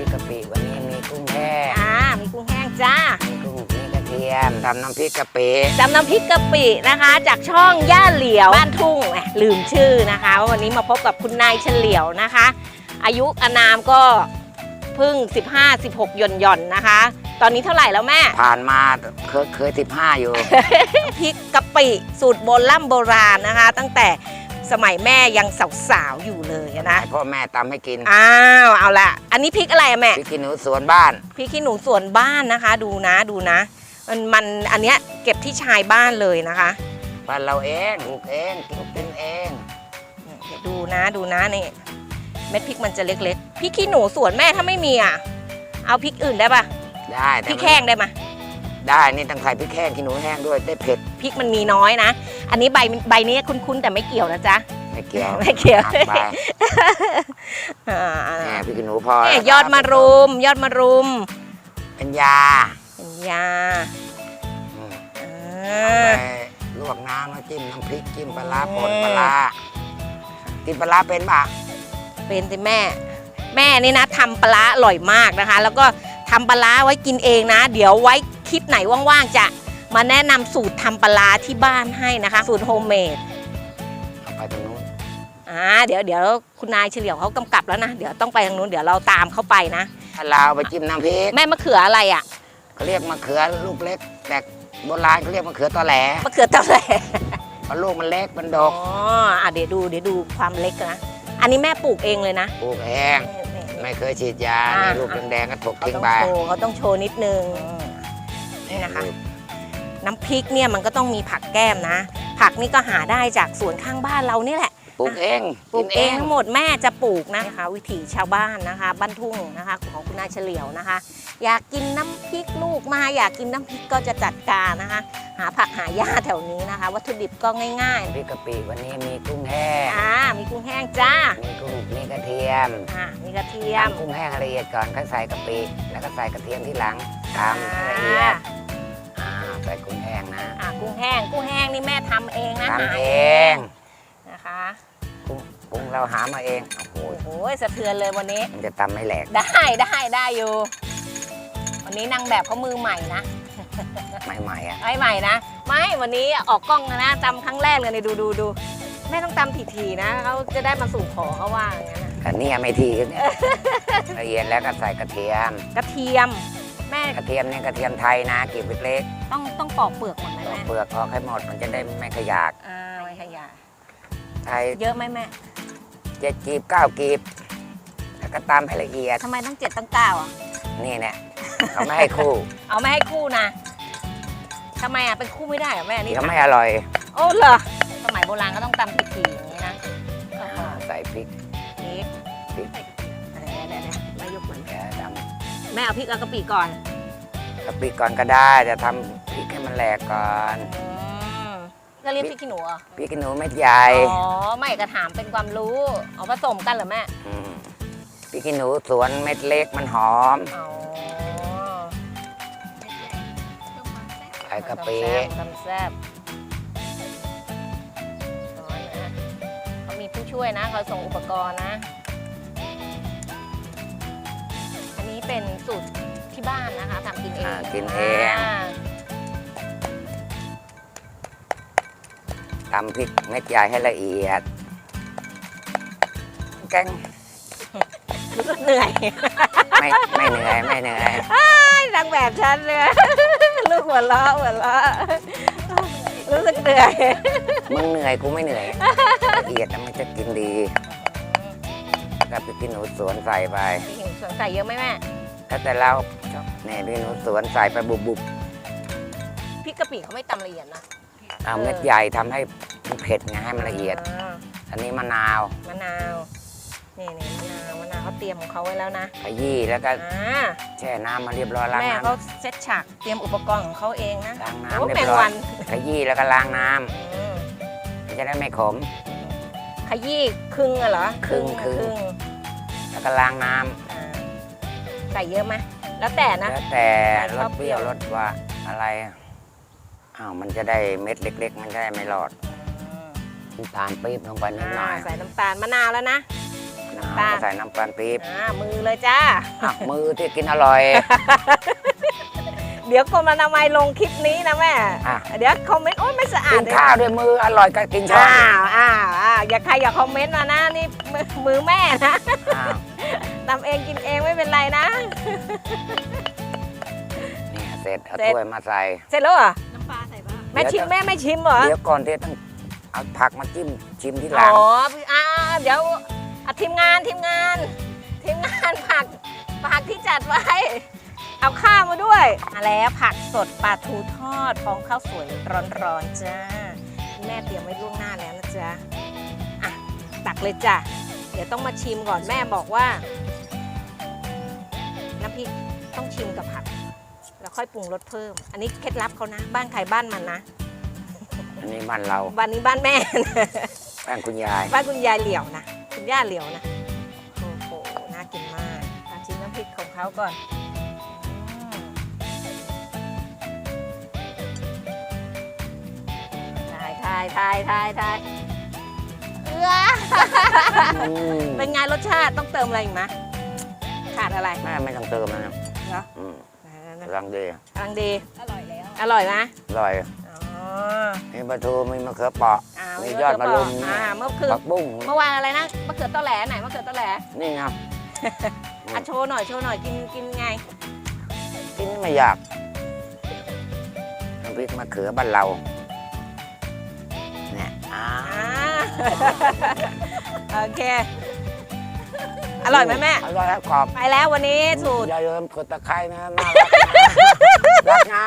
ริกกะปิวันนี้มีกุ้งแห้งอ่ามีกุ้งแห้งจ้า มีกุ้งมีกระเทียมทำน้ำพริกกะปิจำน้ำพริกกะปินะคะ จากช่องย่าเหลียวบ้านทุ่งแหมลืมชื่อนะคะว่าวันนี้มาพบกับคุณนายเฉลียวนะคะ อายุอานามก็เพิ่ง 15 16หย่อนหย่อนๆนะคะ ตอนนี้เท่าไหร่แล้วแม่ ผ่านมาเคยเคยสิบห้าอยู่น้ำพริกกะปิสูตรโบราณโบราณนะคะ ตั้งแต่ สมัยแม่ยังสาวๆอยู่เลยนะให้พ่อแม่ตำให้กินอ้าวเอาละอันนี้พริกอะไรอะแม่ พริกขี้หนูสวนบ้าน พริกขี้หนูสวนบ้านนะคะ ดูนะดูนะ มันมันอันเนี้ยเก็บที่ชายบ้านเลยนะคะ บ้านเราเองปลูกเองกินกินเอง เดี๋ยวดูนะดูนะนี่เม็ดพริกมันจะเล็กๆพริกขี้หนูสวนแม่ถ้าไม่มีอะ เอาพริกอื่นได้ปะได้พแต่ริกมันแห้งได้ปะ ได้นี่ต้องใส่พริกแห้งขี้หนูแห้งด้วยได้เผ็ดพริกมันมีน้อยนะ อันนี้ใบใบนี้คุ้นๆแต่ไม่เกี่ยวนะจ๊ะ ไม่เกี่ยวไม่เกี่ยวหักไปอ่าแหมพริกขี้หนูพอเนี่ยแล้วยอดมะรุม ยอดมะรุมเป็นยาเป็นยาอืมอ่เอาา ไปลวกน้ำแล้วจิ้มน้ำพริกจิ้มปลาร้าป่นปลาร้ากินปลาร้าเป็นปะเป็นสิแม่ แม่นี่นะทำปลาร้าอร่อยมากนะคะ แล้วก็ทำปลาร้าไว้กินเองนะ เดี๋ยวไว้ คลิปไหนว่างๆจะมาแนะนำสูตรทำปลาร้าที่บ้านให้นะคะ สูตรโฮมเมดเอาไปตรงนู้นอ่าเดี๋ยวเดี๋ยวคุณนายเฉลียวเขากำกับแล้วนะ เดี๋ยวต้องไปทางนู้นเดี๋ยวเราตามเขาไปนะถ้าเราเอาไปจิ้มน้ำพริกแม่มะเขืออะไรอะ่ะเขาเรียกมะเขือลูกเล็ก แต่โบราณเขาเรียกมะเขือตอแหลมะเขือเท่าไหร่เพราะลูกมันเล็กมันดอ๋อกอะเดี๋ยวดูเดี๋ยวดูความเล็กนะอันนี้แม่ปลูกเองเลยนะปลูกเองนี่ๆไม่เคยฉีดยาอ่านี่ลูกแดงๆก็ถกเขาทิ้งต้องไปโชว์เขาต้องโชว์นิดนึง นี่นะคะ น้ำพริกเนี่ยมันก็ต้องมีผักแก้มนะ ผักนี่ก็หาได้จากสวนข้างบ้านเรานี่แหละ ปลูกเองปลูกิกนเองทั้งหมดแม่จะปลูกนะคะ วิถีชาวบ้านนะคะ บ้านทุ่งนะคะ ของคุณนายเฉลียวนะคะ อยากกินน้ำพริกลูกมาอยากกินน้ำพริกก็จะจัดการนะคะ หาผักหาหญ้าแถวนี้นะคะ วัตถุดิบก็ง่ายพริกกะปิวันนี้มีกุ้งแห้งๆอ่ามีกุ้งแห้งจ้ามีกุ้งมีกระเทียมอ่ามีกระเทียม ทำกุ้งแห้งให้ละเอียดก่อนค่อยใส่กะปิแล้วก็ใส่กระเทียมที่หลังทำให้ละเอียด กุ้งแห้ง กุ้งแห้งนี่แม่ทำเองนะทำหาเองนะคะกุ้งกุ้งเราหามาเอง โอ้โห โอ้โหสะเทือนเลยวันนี้ มันจะตำไม่แหลก ได้ได้ได้อยู่ วันนี้นางแบบเขามือใหม่นะใหม่ๆอะ ไม่ใหม่นะ ไม่ วันนี้ออกกล้องนะจำครั้งแรกเลยนี่ดูดูดูแม่ต้องตำทีๆนะเขาจะได้มาสู่ขอเขาว่าอย่างนั้นนะอันนี้ไม่ทีกันเนี่ยละเอียดแล้วก็ใส่กระเทียม กระเทียม แม่กระเทียมเนี่ยกระเทียมไทยนะกรีบเล็กต้องต้องปอกเปลือกหมดไหมๆ เอาแม่เปลือกออกให้หมดมันจะได้ไม่ขยากอ่าไม่ขยะไทยเยอะไหมแม่เจ็ดกีบเก้ากีบ แล้วก็ตำให้ละเอียด ทำไมต้องเจ็ดต้องเก้าอะ นี่เนี่ยเขาไม่ให้คู่เอาไม่ให้คู่นะทำไมอะเป็นคู่ไม่ได้เหรอแม่นี่เขาไม่อร่อยโอ้เหรอสมัยโบราณก็ต้องตำทีๆอย่างนี้นะโอ้โหอ่าใส่พริกพริกพริก อะไรๆๆๆไม่ยกเหมือนแกดแม่เอาพริกเอากะปิก่อนำกะปิก่อนก็ได้จะทำพริกให้ มันแหลกก่อนอืมก็เรียกพริกขี้หนูเหรอพริกขี้หนูเม็ดใหญ่อ๋อไม่กระถามเป็นความรู้เอาผสมกันเหรอแม่มพริกขี้หนูสวนเม็ดเล็กมันหอมอ๋อใส่กะปิทำแซ่บอ๋อนะเขามีผู้ช่วยนะเขาส่งอุปกรณ์นะ อันนี้เป็นสูตรที่บ้านนะคะทำกินเองอ่ากินเอง ตำพริกเม็ดใหญ่ให้ละเอียดแกงรู้สึกเหนื่อยไม่ไม่เหนื่อยไม่เหนื่อยนางแบบฉันเลยลูกหัวเราะหัวเราะรู้สึกเหนื่อยมึงเหนื่อยกูไม่เหนื่อยละเอียดแล้วมันจะกินดีแล้วพริกขี้หนูสวนใส่ไปพี่เห็นสวนใส่เยอะไหมแม่แล้วแต่เราเนี่ยพริกขี้หนูสวนใส่ไปบุบบุบพริกกะปิเขาไม่ตำละเอียดนะๆ เอาเออเม็ดใหญ่ทำให้มันเผ็ดไงให้มันละเอียดาอันนี้มะนาวมะนาวนี่นี่มะนาวมะนาวเขาเตรียมของเขาไว้แล้วนะขยี้แล้วก็อ่าแช่น้ำมาเรียบร้อยล้างแม่น้เขาเซ็ตฉากเตรียมอุปกรณ์ของเขาเองนะำล้างโอ้น้ำเรียแมงบร้อวัยนขยี้แล้วก็ล้างน้ำอืมมันจะได้ไม่ขม ขยี้ครึ่งอะเหรอครึ่งอะครึ่งครึ่ง แล้วก็ล้างน้ำอ่าใส่เยอะไหมแล้วแต่นะ แล้วแต่ใส่รชอสบเปรี้ยวรสว่าอะไรอ้าวมันจะได้เม็ดเล็ก ๆ มันจะได้ไม่รอดอืมน้ำตาลปี๊บลงไปนิดหน่อยอ่าใส่น้ำตาลมะนาวแล้วนะนน้ำตาลก็ใส่น้ำตาลปี๊บอ่ามือเลยจ้า อะมือที่กินอร่อย เดี๋ยวกรมอนามัยลงคลิปนี้นะแม่ อะ เดี๋ยวคอมเมนต์โอ้ยไม่สะอากิดนเลยข้าวด้วยมืออร่อยก็กินช้อนอ้าวอ้าวอ้าวอย่าใครอย่าคอมเมนต์มานะนี่มือมือแม่นะอ้าวทำเองกินเองไม่เป็นไรนะนี่เสร็จเอาเสร็จถ้วยมาใส่เสร็จแล้วเหรอ ม่เดี๋ยวชิมจะแม่ไม่ชิมเหรอ เดี๋ยวก่อนที่ต้องเอาผักมาจิ้มชิมที่หอ๋ลังออ่าเดี๋ยวอะทีมงานทีมงาน ทีมงานผักผักที่จัดไว้ เอาข้าวมาด้วยมาแล้วผักสดปลาทูทอดฟองข้าวสวยร้อนๆจ้าแม่เตรียมไว้ล่วงหน้าแล้วนะจ๊ะอะตักเลยจ้ะเดี๋ยวต้องมาชิมก่อนแม่บอกว่าน้ำพริกต้องชิมกับผัก แล้วค่อยปรุงรสเพิ่ม อันนี้เคล็ดลับเขานะ บ้านใครบ้านมันนะ อันนี้บ้านเรา บ้านนี้บ้านแม่ บ้านคุณยาย บ้านคุณยายเหลียวนะ คุณย่าเหลียวนะ โอ้โห น่ากินมากมาชิมน้ำพริกของเขาก่อนอืมถ่ายถ่ายถ่ายถ่ายถ่ายเอื้ออืมเป็นไงรสชาติต้องเติมอะไรอีกไหมขาดอะไร แม่ไม่ต้องเติมนะเนาะอืม นั่นกำลังดีๆกำลังดี อร่อยแล้ว อร่อยไหมอร่อย อ๋อมีปลาทูมีมะเขือเปราะ อ่ามีมียอดมะรุม อ่าเมื่อคืนผักบุ้ง เมื่อวานอะไรนะมะเขือตอแหลไหนมะเขือตอแหลนี่ไงอะโชว์หน่อยโชว์หน่อยกินกินไง กินไม่ยากน้ำพริกมะเขือบ้านเราเนี่ยอ่า อ่า โอเค อร่อยไหมแม่ อร่อยครับกรอบไปแล้ววันนี้สูตร อย่าลืมกดตะไคร้นะน่ารักนะรักนะ